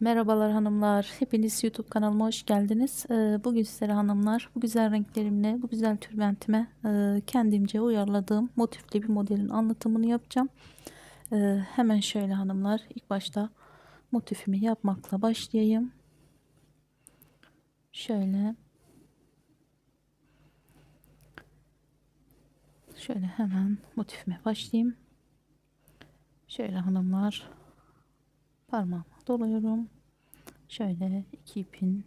Merhabalar hanımlar. Hepiniz YouTube kanalıma hoş geldiniz. Ee, Bugün sizlere hanımlar bu güzel renklerimle, bu güzel tülbentime e, kendimce uyarladığım motifli bir modelin anlatımını yapacağım. Ee, Hemen şöyle hanımlar ilk başta motifimi yapmakla başlayayım. Şöyle Şöyle hemen motifime başlayayım. Şöyle hanımlar parmağımı doluyorum. Şöyle iki ipin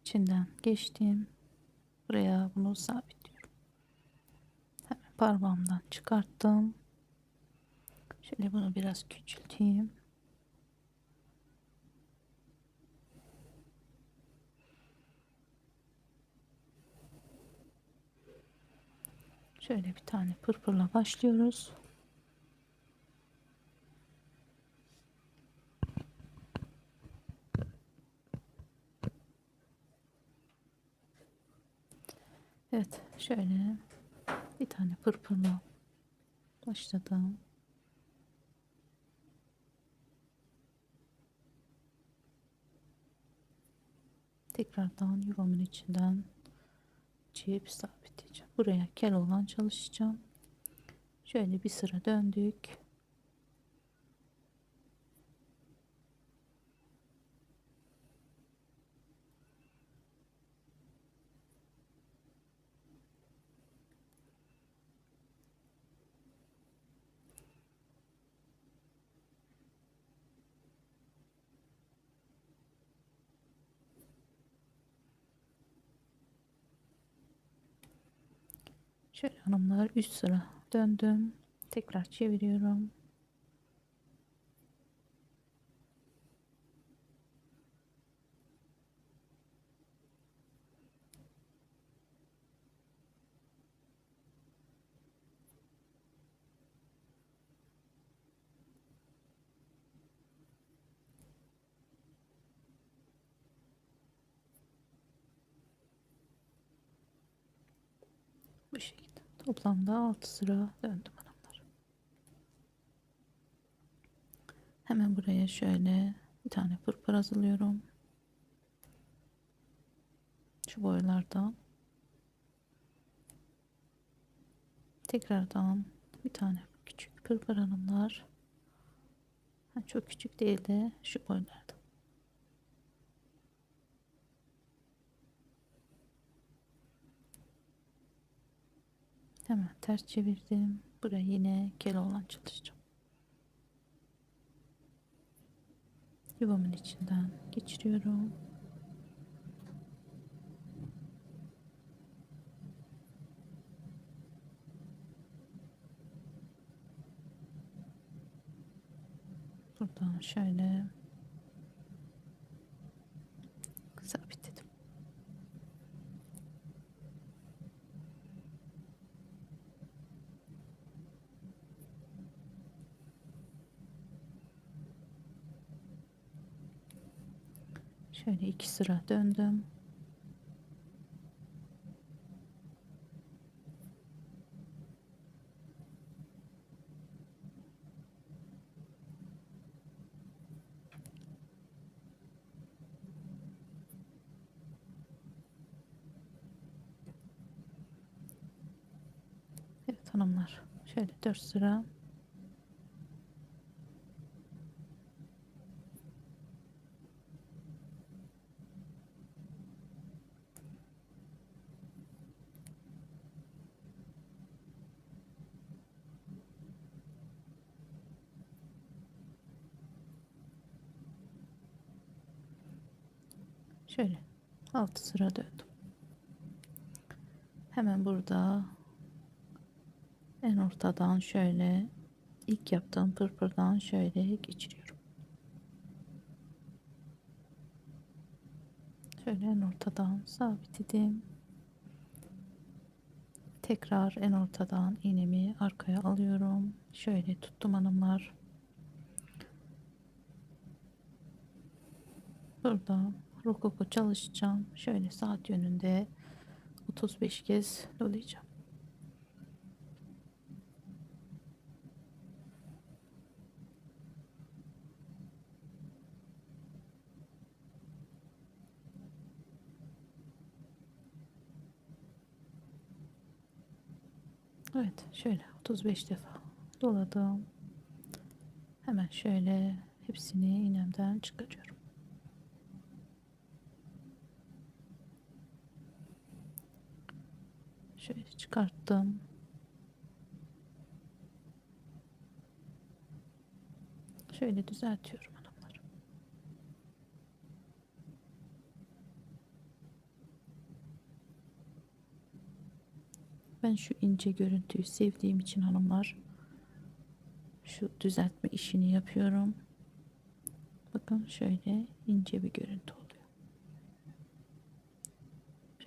içinden geçtim. Buraya bunu sabitliyorum. Hemen parmağımdan çıkarttım. Şöyle bunu biraz küçülteyim. Şöyle bir tane pırpırla başlıyoruz. Evet şöyle bir tane pırpırla başladım. Tekrardan yuvamın içinden çiğip sabitleyeceğim. Buraya kel olan çalışacağım. Şöyle bir sıra döndük. Şöyle hanımlar üst sıra döndüm. Tekrar çeviriyorum. Bu şekilde. Toplamda 6 sıra döndüm hanımlar. Hemen buraya şöyle bir tane pırpır hazırlıyorum. Şu boylardan. Tekrardan bir tane küçük pırpır hanımlar. Ha, çok küçük değil de şu boylarda. Hemen ters çevirdim. Buraya yine olan çalışacağım. Yuvamın içinden geçiriyorum. Buradan şöyle sabitledim. Şöyle iki sıra döndüm. Evet hanımlar. Şöyle dört sıra Şöyle 6 sıra döndüm. Hemen burada en ortadan şöyle ilk yaptığım pırpırdan şöyle geçiriyorum. Şöyle en ortadan sabitledim. Tekrar en ortadan iğnemi arkaya alıyorum. Şöyle tuttum hanımlar. Burada Rokoko çalışacağım. Şöyle saat yönünde 35 kez dolayacağım. Evet şöyle 35 defa doladım. Hemen şöyle hepsini iğnemden çıkarıyorum. Şöyle çıkarttım. Şöyle düzeltiyorum hanımlar. Ben şu ince görüntüyü sevdiğim için hanımlar şu düzeltme işini yapıyorum. Bakın şöyle ince bir görüntü oluyor.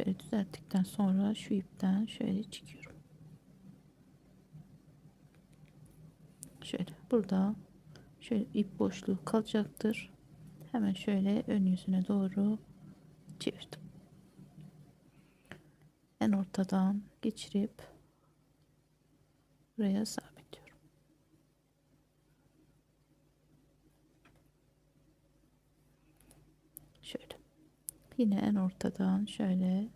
Şöyle düzelttikten sonra şu ipten şöyle çıkıyorum. Şöyle burada şöyle ip boşluğu kalacaktır. Hemen şöyle ön yüzüne doğru çevirdim. En ortadan geçirip buraya sabitliyorum. Şöyle. Yine en ortadan şöyle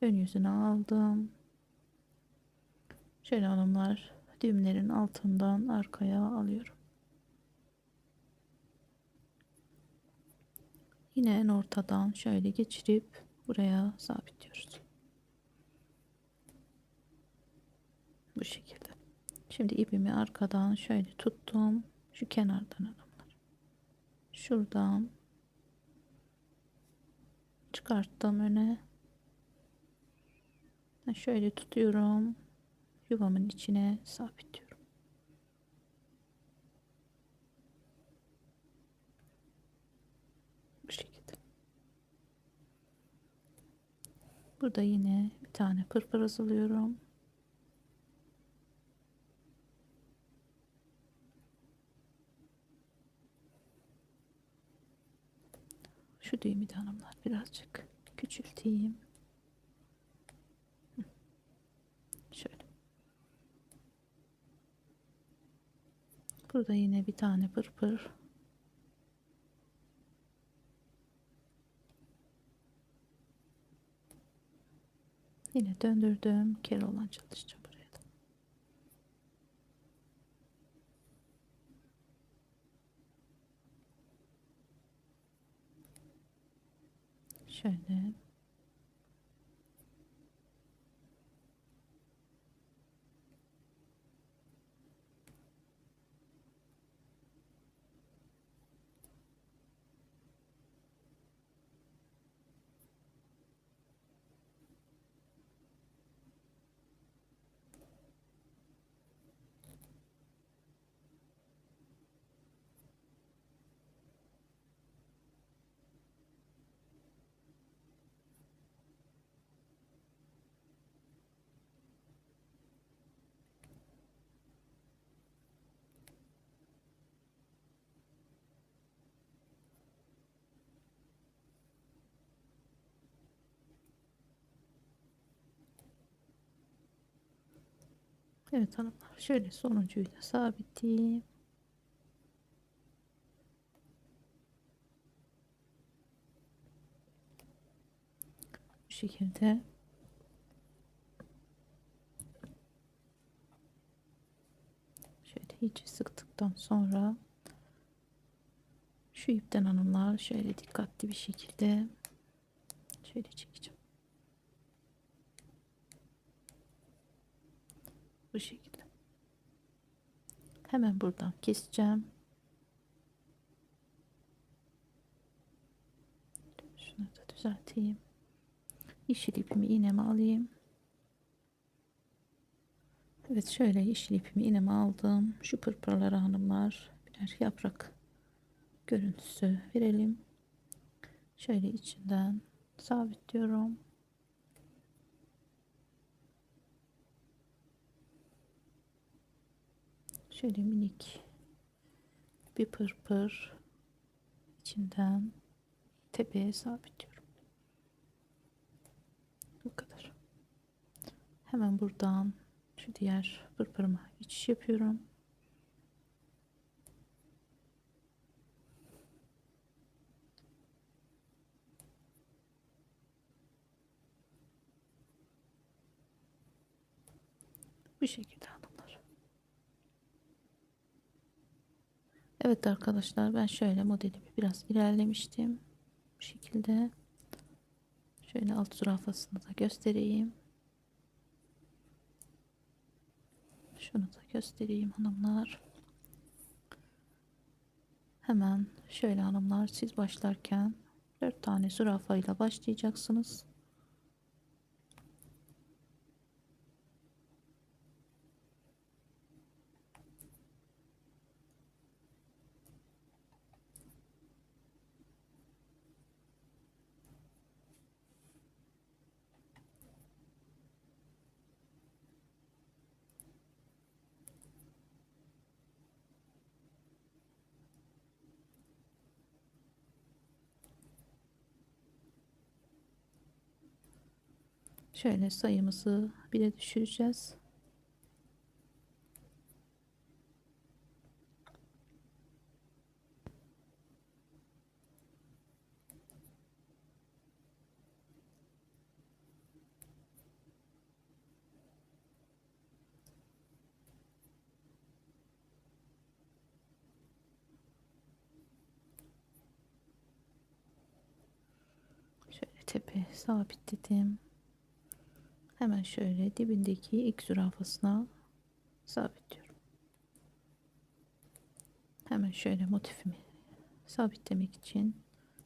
ön yüzüne aldım. Şöyle hanımlar düğümlerin altından arkaya alıyorum. Yine en ortadan şöyle geçirip buraya sabitliyoruz. Bu şekilde. Şimdi ipimi arkadan şöyle tuttum. Şu kenardan hanımlar. Şuradan çıkarttım öne. Şöyle tutuyorum. Yuvamın içine sabitliyorum. Bu. Burada yine bir tane pırpır hazırlıyorum. Şu düğümü de hanımlar birazcık küçülteyim. Şöyle. Burada yine bir tane pırpır. Yine döndürdüm. Kel olan çalışacağım buraya da. Şöyle. Evet hanımlar şöyle sonuncuyu da sabitleyeyim. Bu şekilde şöyle iyice sıktıktan sonra şu ipten hanımlar şöyle dikkatli bir şekilde şöyle çekeceğim. Bu şekilde. Hemen buradan keseceğim. Şunu da düzelteyim. Yeşil ipimi iğneme alayım. Evet şöyle yeşil ipimi iğneme aldım. Şu pırpırlara hanımlar birer yaprak görüntüsü verelim. Şöyle içinden sabitliyorum. Şöyle minik bir pırpır içinden tepeye sabitliyorum. Bu kadar. Hemen buradan şu diğer pırpırıma geçiş yapıyorum. Bu şekilde hanımlar. Evet arkadaşlar ben şöyle modelimi biraz ilerlemiştim. Bu şekilde. Şöyle alt zürafasını da göstereyim. Şunu da göstereyim hanımlar. Hemen şöyle hanımlar siz başlarken 4 tane zürafa ile başlayacaksınız. Şöyle sayımızı bire düşüreceğiz. Şöyle tepe sabitledim. Hemen şöyle dibindeki ilk zürafasına sabitliyorum. Hemen şöyle motifimi sabitlemek için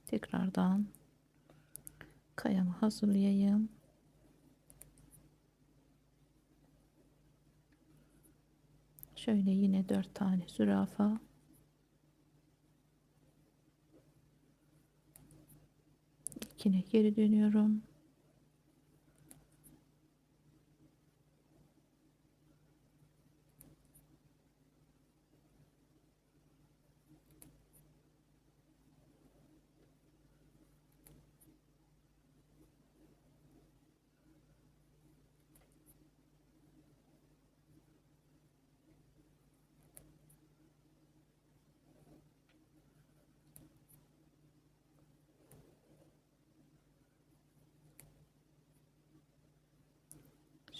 tekrardan kayamı hazırlayayım. Şöyle yine dört tane zürafa. İlkine geri dönüyorum.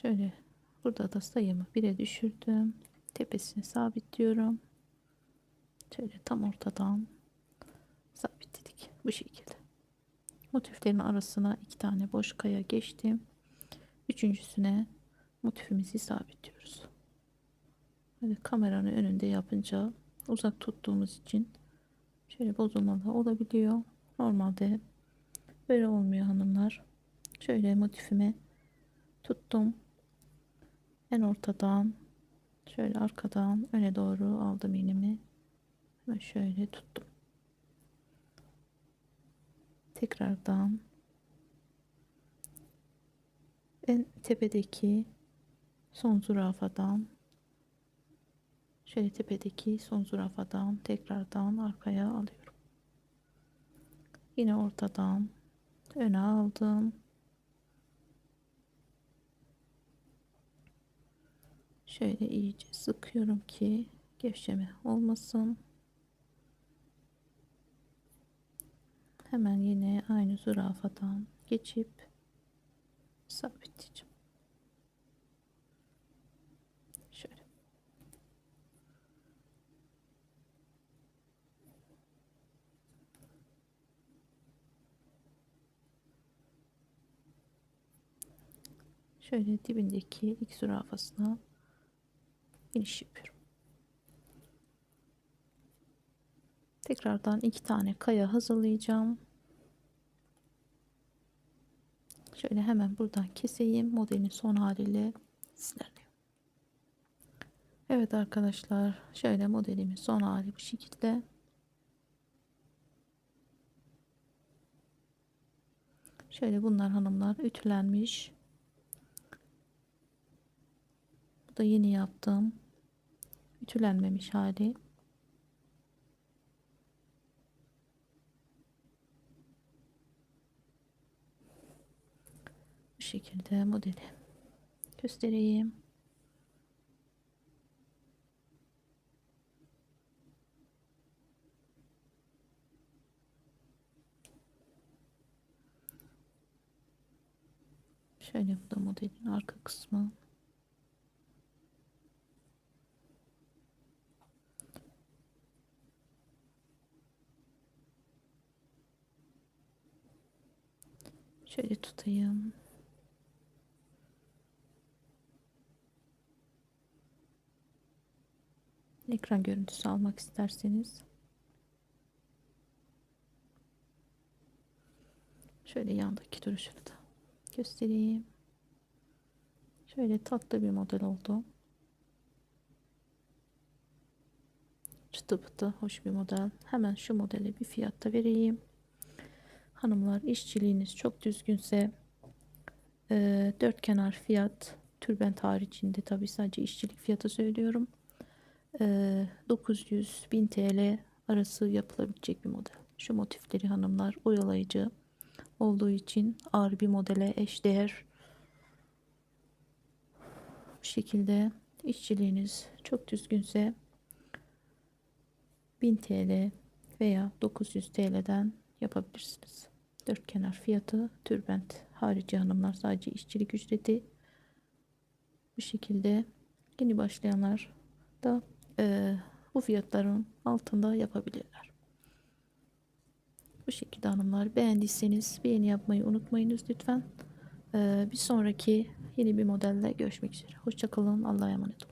Şöyle burada da sayımı 1'e düşürdüm. Tepesini sabitliyorum. Şöyle tam ortadan sabitledik. Bu şekilde. Motiflerin arasına iki tane boş kaya geçtim. Üçüncüsüne motifimizi sabitliyoruz. Böyle kameranın önünde yapınca uzak tuttuğumuz için şöyle bozulmalar olabiliyor. Normalde böyle olmuyor hanımlar. Şöyle motifimi tuttum en ortadan şöyle arkadan öne doğru aldım iğnemi. Ve şöyle tuttum. Tekrardan. En tepedeki son zürafadan. Şöyle tepedeki son zürafadan tekrardan arkaya alıyorum. Yine ortadan. Öne aldım Şöyle iyice sıkıyorum ki gevşeme olmasın. Hemen yine aynı zürafadan geçip sabitleyeceğim. Şöyle. Şöyle dibindeki ilk zürafasına iniş yapıyorum. Tekrardan iki tane kaya hazırlayacağım. Şöyle hemen buradan keseyim. Modelin son haliyle sizlerle. Evet arkadaşlar şöyle modelimin son hali bu şekilde. Şöyle bunlar hanımlar ütülenmiş. Bu da yeni yaptığım ütülenmemiş hali. Bu şekilde modeli göstereyim. Şöyle bu da modelin arka kısmı. Şöyle tutayım. Ekran görüntüsü almak isterseniz. Şöyle yandaki duruşunu da göstereyim. Şöyle tatlı bir model oldu. Çıtı pıtı hoş bir model. Hemen şu modele bir fiyatta vereyim. Hanımlar işçiliğiniz çok düzgünse e, dört kenar fiyat tülbent haricinde tabi sadece işçilik fiyatı söylüyorum. E, 900 1000 TL arası yapılabilecek bir model. Şu motifleri hanımlar oyalayıcı olduğu için ağır bir modele eşdeğer bu şekilde işçiliğiniz çok düzgünse 1000 TL veya 900 TL'den yapabilirsiniz. Dört kenar fiyatı tülbent harici hanımlar sadece işçilik ücreti bu şekilde yeni başlayanlar da e, bu fiyatların altında yapabilirler. Bu şekilde hanımlar beğendiyseniz beğeni yapmayı unutmayınız lütfen. E, bir sonraki yeni bir modelle görüşmek üzere. Hoşçakalın. Allah'a emanet olun.